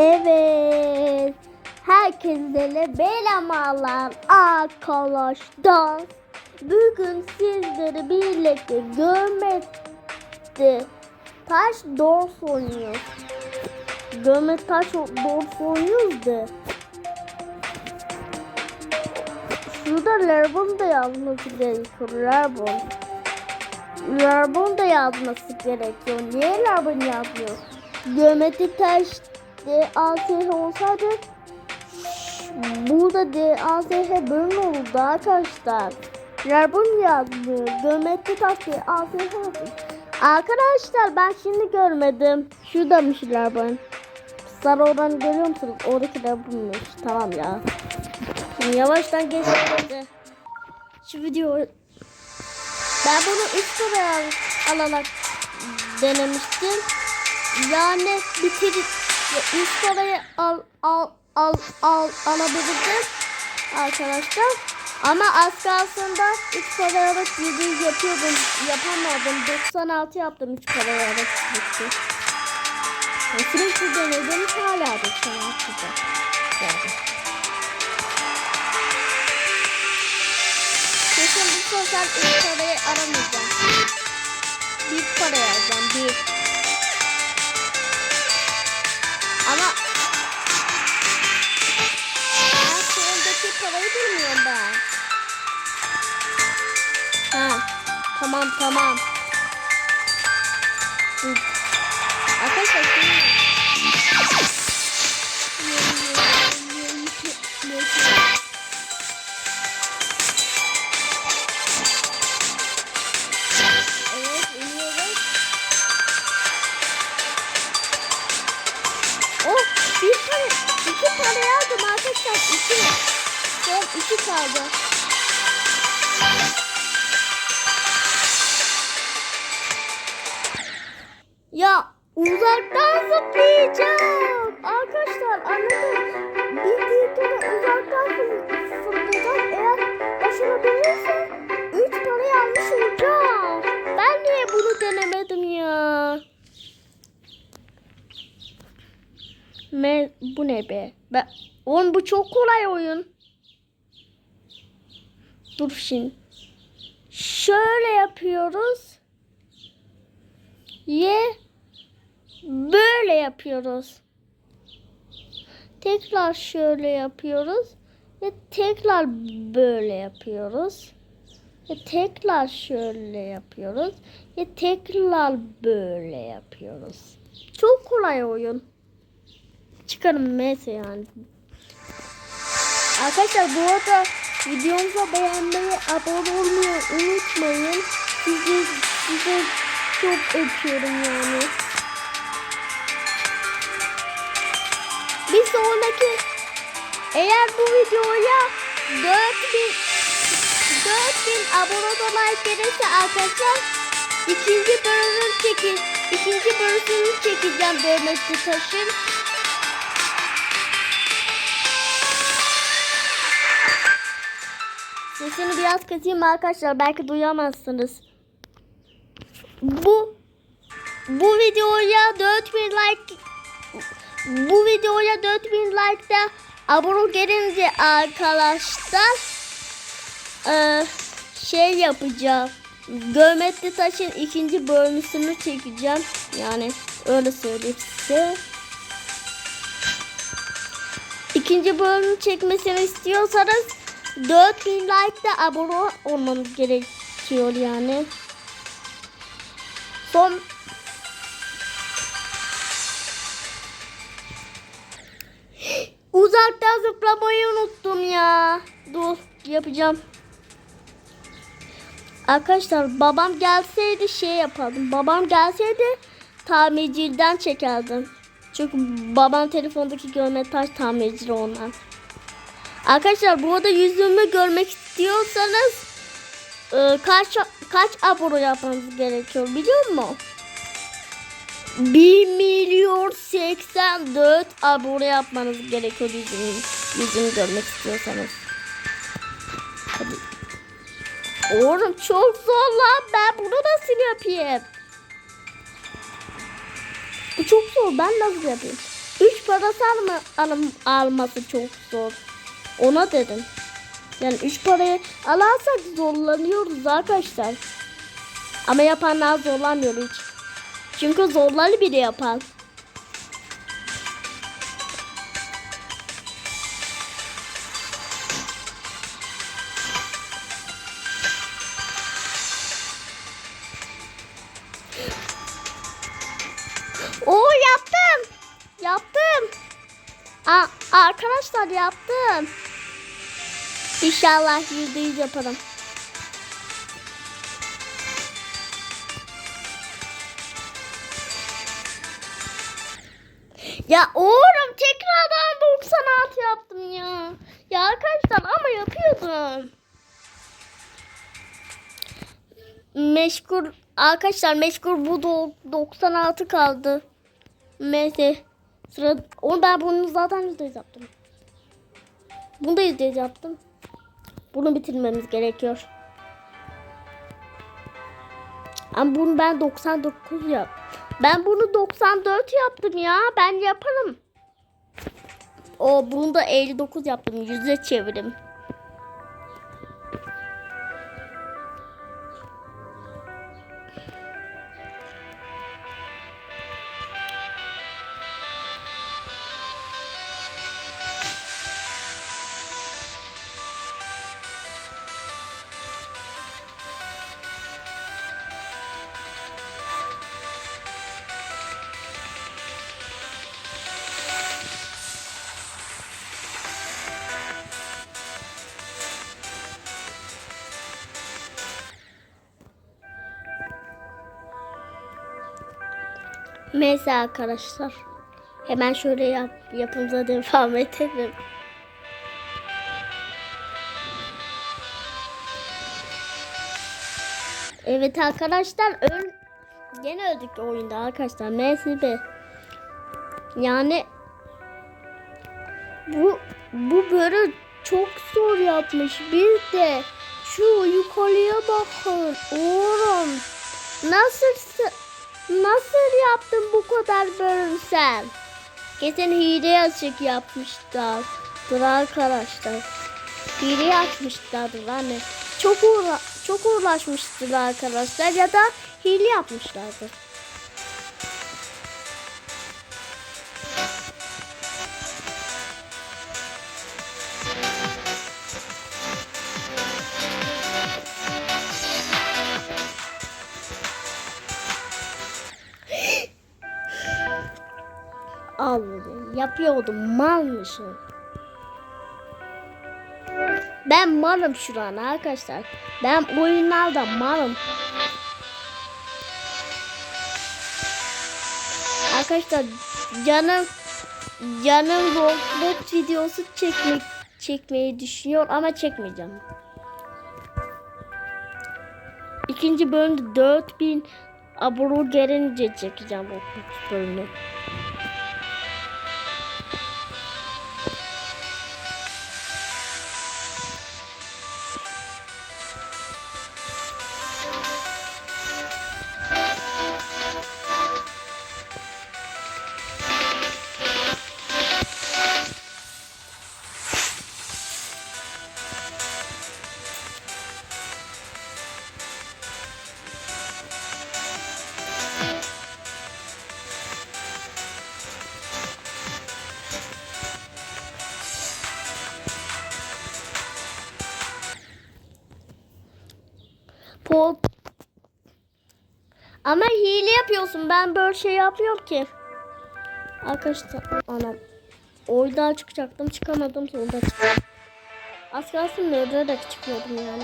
Evet. Herkese merhabalar arkadaşlar. Bugün sizleri birlikte görmekte taş dors oynuyoruz. Görme taş dors oynuyoruz da. Şurada Lerbon da yazması gerekiyor. Lerbon. Lerbon da yazması gerekiyor. Niye Lerbon yazmıyor? Geometri taş DASH olsaydı burada DASH bölüm olurdu arkadaşlar. Lerbon yazmıyor. Geometri taş DASH oldu. Arkadaşlar ben şimdi görmedim. Şuradamış Lerbon. Sarı oranı görüyor musunuz? Oradaki Lerbon'muş. Tamam ya. Şimdi yavaştan geçelim. Şu video ben bunu 3 liraya alarak denemiştim. Yani ve üst parayı al al al al alabileceğiz arkadaşlar. Ama az kalsında 3 parayı alıp 7 yapıyordum. Yapamadım. 96 yaptım 3 parayı alıp gitti. Sürekli denedim hala 96'da. Yani. Kesin bu sefer 3 parayı aramayacağım. 1 para yazacağım. 1. parayı bilmiyorum ben. Ha, tamam tamam. Dur. İki kaldı. Ya uzaktan zıplayacağım. Arkadaşlar anladım. Bildiğim gibi uzaktan fırlayacağım. Eğer başarabilirsem üç tane yanlış olacağım. Ben niye bunu denemedim ya? Me bu ne be? Ben Oğlum bu çok kolay oyun. Dur şimdi. Şöyle yapıyoruz. Ye böyle yapıyoruz. Tekrar şöyle yapıyoruz. Ve tekrar böyle yapıyoruz. Ve tekrar şöyle yapıyoruz. Ve tekrar böyle yapıyoruz. Çok kolay oyun. Çıkarım neyse yani. Arkadaşlar bu arada videomuza beğenmeyi, abone olmayı unutmayın. Sizi, size çok öpüyorum yani. Bir sonraki eğer bu videoya 4000 4000 abone like gelirse arkadaşlar ikinci bölümünü çekin. ikinci bölümünü çekeceğim Dövmekli Taş'ın. Sesini biraz kısayım arkadaşlar. Belki duyamazsınız. Bu bu videoya 4000 like bu videoya 4000 like da abone gelince arkadaşlar eee, şey yapacağım. Gömetli Taş'ın ikinci bölümünü çekeceğim. Yani öyle söyleyeyim size. İkinci bölümü çekmesini istiyorsanız 4000 like da abone olmanız gerekiyor yani. Son Uzaktan zıplamayı unuttum ya. Dur yapacağım. Arkadaşlar babam gelseydi şey yapardım. Babam gelseydi tamirciden çekerdim. Çünkü babam telefondaki görme taş tamircili ondan. Arkadaşlar bu arada yüzümü görmek istiyorsanız e, kaç kaç abone yapmanız gerekiyor biliyor musun? 1 milyon 84 abone yapmanız gerekiyor yüzümü, yüzümü görmek istiyorsanız. Hadi. Oğlum çok zor lan ben bunu nasıl yapayım? Bu çok zor ben nasıl yapayım? 3 parası alma, alım, alması çok zor. Ona dedim. Yani 3 parayı alarsak zorlanıyoruz arkadaşlar. Ama yapanlar zorlanmıyor hiç. Çünkü zorları biri yapar. İnşallah yüzde yüz yaparım. Ya oğlum tekrardan 96 yaptım ya. Ya arkadaşlar ama yapıyordum. Meşgul arkadaşlar meşgul bu do- 96 kaldı. Neyse sıra onu ben bunu zaten %100 yaptım. Bunu da %100 yaptım. Bunu bitirmemiz gerekiyor. Ama bunu ben 99 yap. Ben bunu 94 yaptım ya. Ben yaparım. O bunu da 59 yaptım. Yüze çevirdim. Neyse arkadaşlar. Hemen şöyle yap, yapımıza devam edelim. Evet arkadaşlar öl gene öldük oyunda arkadaşlar. Be. Yani bu bu böyle çok zor yapmış. Bir de şu yukarıya bakın. Oğlum nasıl nasıl yaptın bu kadar bölüm sen? Kesin hile açık yapmışlar. Dur arkadaşlar. Hile açmışlardır hani. Çok uğra çok uğraşmıştır arkadaşlar ya da hile yapmışlardır. Allah'ım yapıyordum malmışım. Ben malım şu an arkadaşlar. Ben oyunlarda malım. Arkadaşlar canım canım Roblox videosu çekmek çekmeyi düşünüyor ama çekmeyeceğim. İkinci bölümde 4000 abone gelince çekeceğim Roblox bölümünü. Ama hile yapıyorsun. Ben böyle şey yapmıyorum ki. Arkadaşlar anam. Oydan çıkacaktım. Çıkamadım. Sonunda çıktım. Az kalsın öldürerek çıkıyordum yani.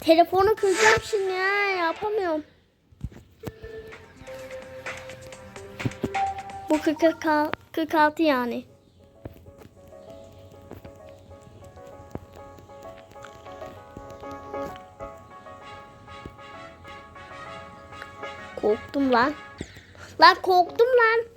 Telefonu kıracağım şimdi ya. Yapamıyorum. Bu 46, 46 yani. Korktum lan. Lan korktum lan.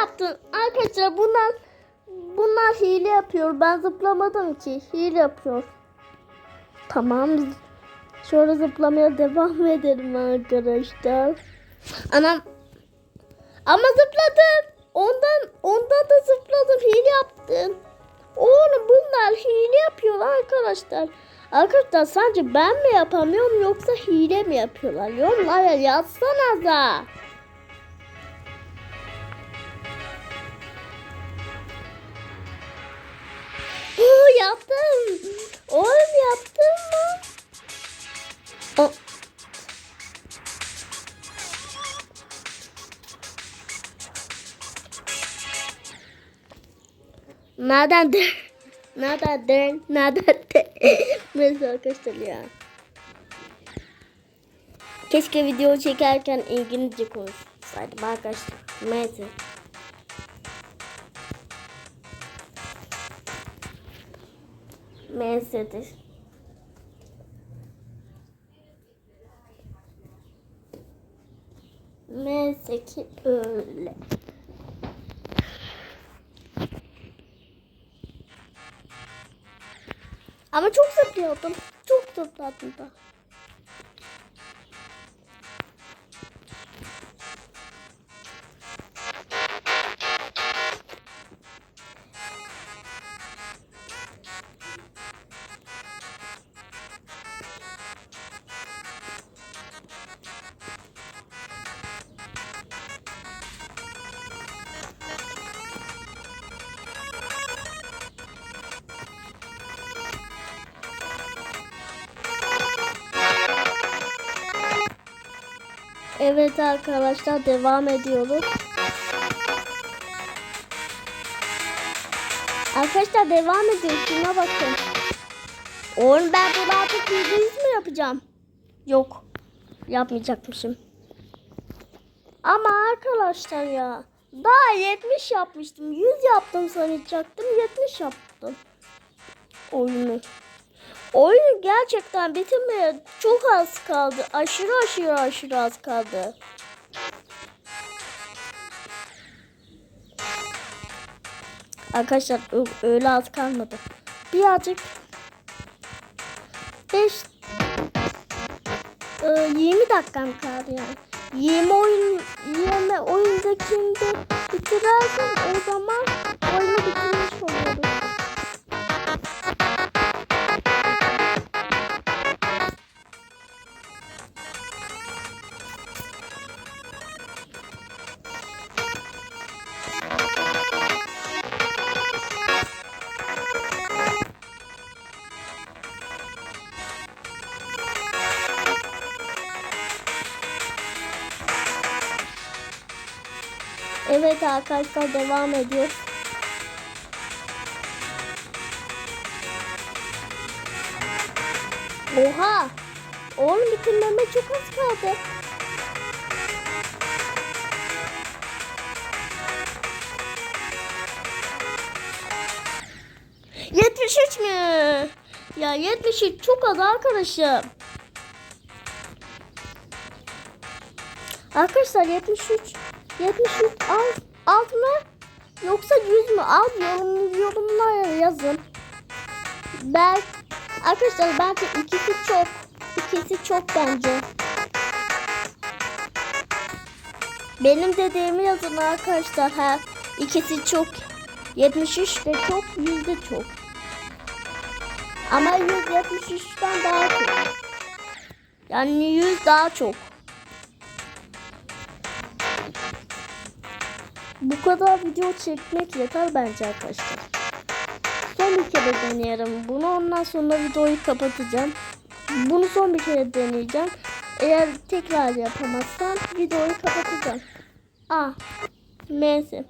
Yaptın. Arkadaşlar bunlar bunlar hile yapıyor. Ben zıplamadım ki. Hile yapıyor. Tamam. Sonra zıplamaya devam edelim arkadaşlar. Anam. Ama zıpladım. Ondan ondan da zıpladım. Hile yaptım. Oğlum bunlar hile yapıyor arkadaşlar. Arkadaşlar sence ben mi yapamıyorum yoksa hile mi yapıyorlar? Yorumlara yazsanıza. Yaptım. Oğlum yaptın mı? O- Nereden de? Nereden de? Nereden de? Neyse arkadaşlar ya. Keşke video çekerken İngilizce konuşsaydım arkadaşlar. Neyse. Neysedir. Neyse ki öyle. Ama çok zıplıyordum. Çok zıpladım da. Evet arkadaşlar devam ediyoruz. Arkadaşlar devam ediyoruz. Şuna bakın. Oğlum ben bunu artık yüzde yüz mü yapacağım? Yok. Yapmayacakmışım. Ama arkadaşlar ya. Daha 70 yapmıştım. 100 yaptım sanacaktım. 70 yaptım. Oyunu. Oyunu gerçekten bitirmeye çok az kaldı. Aşırı aşırı aşırı az kaldı. Arkadaşlar öyle az kalmadı. Birazcık 5 20 dakikam kaldı yani. 20 oyun 20 oyundakinde bitirersem o zaman oyunu bitirmiş oluyorum. Evet arkadaşlar devam ediyor. Oha! Oğlum bitirmeme çok az kaldı. Yetmiş üç mü? Ya 73 çok az arkadaşım. Arkadaşlar 73 73 alt, alt mı? Yoksa 100 mü? Alt yorum, yorumlara yazın. Ben arkadaşlar bence ikisi çok. İkisi çok bence. Benim dediğimi yazın arkadaşlar. Ha, ikisi çok. 73 de çok, 100 de çok. Ama 173'ten daha çok. Yani 100 daha çok. Bu kadar video çekmek yeter bence arkadaşlar. Son bir kere deneyelim bunu. Ondan sonra videoyu kapatacağım. Bunu son bir kere deneyeceğim. Eğer tekrar yapamazsam videoyu kapatacağım. Ah. Neyse.